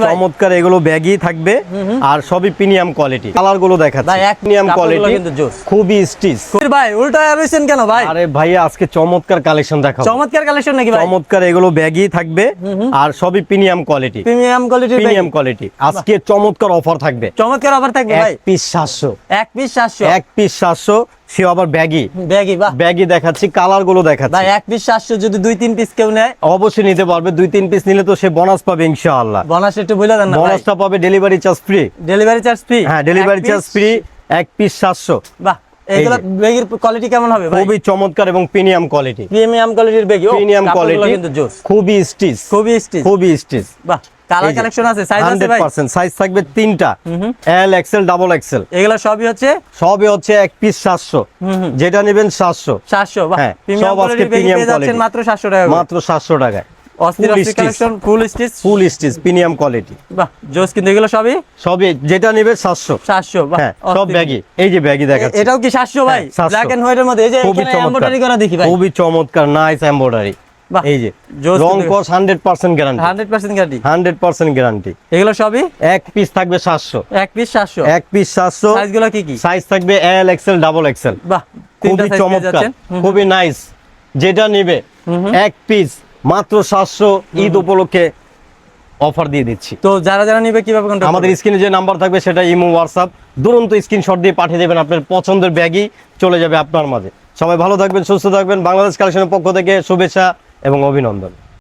ভাই? চমৎকার এগুলো ব্যাগই থাকবে আর সবই প্রিমিয়াম কোয়ালিটি। কালারগুলো দেখাচ্ছে। ভাই, এক প্রিমিয়াম কোয়ালিটি খুবই স্টিচ। ভাই উল্টো রয়েছেন কেন ভাই? আরে ভাইয়া আজকে চমৎকার কালেকশন দেখাবো। চমৎকার কালেকশন নাকি ভাই? চমৎকার এগুলো ব্যাগই থাকবে আর সবই প্রিমিয়াম কোয়ালিটি। প্রিমিয়াম কোয়ালিটির প্রিমিয়াম কোয়ালিটি। আজকে চমৎকার অফার থাকবে। চমৎকার অফার থাকবে ভাই। পিস সাতশো। এক পিস সাতশো। এক পিস সাতশো। সে আবার ব্যাগই ব্যাগই বাহ। ব্যাগই দেখাচ্ছি কালারগুলো দেখাচ্ছি। ভাই এক পিস সাতশো যদি দুই তিন পিস কেউ নেয়। অবশ্যই নিতে পারবে দুই তিন পিস নিলে তো সে বোনাস পাবে ইনশাআল্লাহ। বোনাস একটু বলে দেন না বোনাসটা পাবে delivery charge free delivery charge free হ্যাঁ ডেলিভারি চার্জ ফ্রি এক পিস সাতশো। বাহ এই এইগুলো ব্যাগের কোয়ালিটি কেমন হবে ভাই? খুবই চমৎকার এবং প্রিমিয়াম কোয়ালিটি প্রিমিয়াম কোয়ালিটির ব্যাগ প্রিমিয়াম কোয়ালিটি কিন্তু জোস। খুবই স্টিচ খুবই স্টিচ খুবই স্টিচ বাহ। কালার কালেকশন আছে সাইজ আছে ভাই? পার্সেন্ট সাইজ থাকবে তিনটা। এল এক্সেল ডাবল এক্সেল এগুলো সবই হচ্ছে? সবই হচ্ছে এক পিস সাতশো। যেটা নেবেন সাতশো। সাতশো বাহ হ্যাঁ, প্রিমিয়াম সব আজকে ব্যাগ quality। মাত্র সাতশো টাকা মাত্র সাতশো টাকায়। অস্থির অস্থির collection full stitch full stitch premium quality বাহ জোস কিন্তু এগুলো সবই? সবই যেটা নেবে বাহ হ্যাঁ সব। ব্যাগই এই যে দেখাচ্ছি। এটাও কি সাতশো ভাই? হ্যাঁ, 700 ব্ল্যাক এন্ড হোয়াইটের মধ্যে এই যে খুবই এখানে চমৎকার। এমব্রয়ডারি করা দেখি ভাই। খুবই চমৎকার নাইস এমব্রয়ডারি এই যে রং কস hundred percent guarantee hundred percent guarantee hundred percent guarantee এগুলো সবই? এক পিস থাকবে সাতশো। এক পিস সাতশো। এক পিস সাতশো। সাইজগুলো কি কি? সাইজ থাকবে এল এক্সেল ডাবল এক্সেল বাহ খুবই চমৎকার খুবই নাইস যেটা নিবে এক পিস মাত্র সাতশো। ঈদ উপলক্ষে অফার দিয়ে দিচ্ছি। তো যারা যারা নিবে কীভাবে কন্টাক্ট আমাদের স্ক্রিনে যে নাম্বার থাকবে সেটা ইমো হোয়াটসঅ্যাপ দুরন্ত স্ক্রিনশট দিয়ে পাঠিয়ে দেবেন আপনার পছন্দের ব্যাগই। চলে যাবে আপনার মাঝে। সবাই ভালো থাকবেন সুস্থ থাকবেন। বাংলাদেশ কালেকশনের পক্ষ থেকে শুভেচ্ছা। এবং অভিনন্দন।